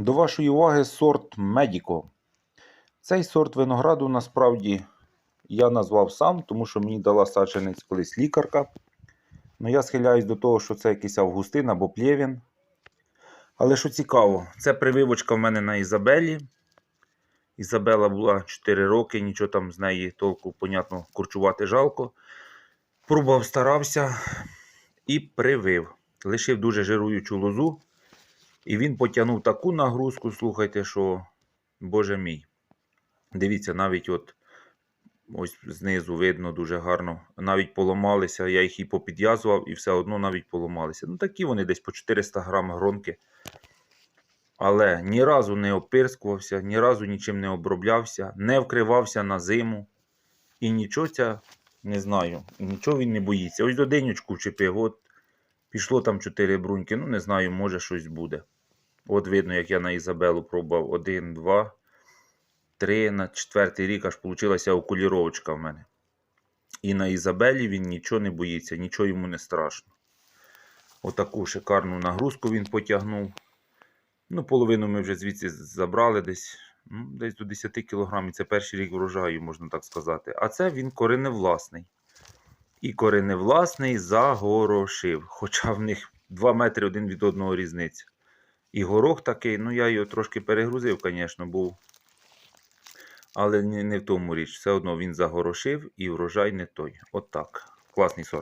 До вашої уваги сорт Медіко. Цей сорт винограду насправді я назвав сам, тому що мені дала саджанець колись лікарка. Ну я схиляюсь до того, що це якийсь Августин або Плєвін. Але що цікаво, це прививочка в мене на Ізабелі. Ізабела була 4 роки, нічого там з неї толку, понятно, курчувати жалко. Пробував, старався і привив. Лишив дуже жируючу лозу. І він потягнув таку нагрузку, слухайте, що, боже мій. Дивіться, навіть от ось знизу видно дуже гарно. Навіть поламалися. Я їх і попідв'язував, і все одно навіть поламалися. Ну, такі вони десь по 400 грам гронки. Але ні разу не опирскувався, ні разу нічим не оброблявся, не вкривався на зиму. І нічого ця, не знаю, нічого він не боїться. Ось до денечку вчепив, от пішло там 4 бруньки, ну не знаю, може щось буде. От видно, як я на Ізабелу пробував. Один, два, три, на четвертий рік аж получилася окуліровочка в мене. І на Ізабелі він нічого не боїться, нічого йому не страшно. Отаку шикарну нагрузку він потягнув. Ну, половину ми вже звідси забрали десь, ну, десь до 10 кг. Це перший рік врожаю, можна так сказати. А це він кореневласний. І кореневласний загорошив. Хоча в них 2 метри один від одного різниця. І горох такий, ну я його трошки перегрузив, звісно, був. Але не, в тому річ. Все одно він загорошив і врожай не той. От так. Класний сорт.